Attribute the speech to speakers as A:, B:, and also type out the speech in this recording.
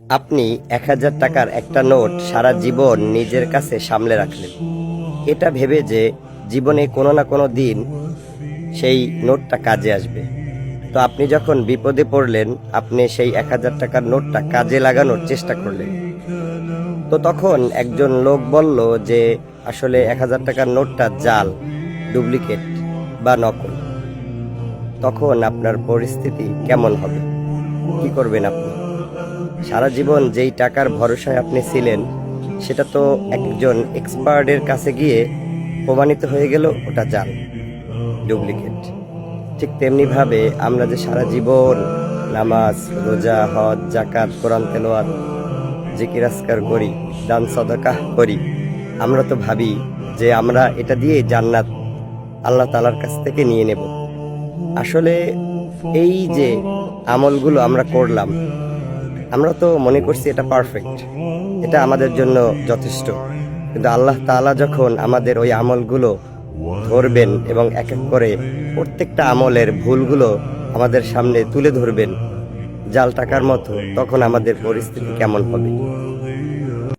A: আপনি এক হাজার টাকার একটা নোট সারা জীবন নিজের কাছে সামলে রাখলেন। এটা ভেবে যে জীবনে কোনো না কোনো দিন সেই নোটটা কাজে আসবে। তো আপনি যখন বিপদে পড়লেন, আপনি সেই এক হাজার টাকার নোটটা কাজে লাগানোর চেষ্টা করলেন। তো তখন একজন লোক বলল যে, আসলে এক হাজার টাকার নোটটা জাল, ডুপ্লিকেট বা নকল। তখন আপনার পরিস্থিতি কেমন হবে? কি করবেন আপনি? সারা জীবন যেই টাকার ভরসায় আপনি ছিলেন, সেটা তো একজন এক্সপার্টের কাছে গিয়ে প্রমাণিত হয়ে গেল, ওটা জাল, ডুপ্লিকেট। ঠিক তেমনিভাবে আমরা যে সারা জীবন নামাজ, রোজা, হজ জাকাত কোরআন তেলোয়াত জিকির আসকার করি, দান সদকাহ করি, আমরা তো ভাবি যে আমরা এটা দিয়ে জান্নাত আল্লাহ তালার কাছ থেকে নিয়ে নেব। আসলে এই যে আমলগুলো আমরা করলাম আমরা তো মনে করছি এটা পারফেক্ট এটা আমাদের জন্য যথেষ্ট। কিন্তু আল্লাহ তালা যখন আমাদের ওই আমলগুলো ধরবেন এবং এক এক করে প্রত্যেকটা আমলের ভুলগুলো আমাদের সামনে তুলে ধরবেন, জাল টাকার মতো, তখন আমাদের পরিস্থিতি কেমন হবে?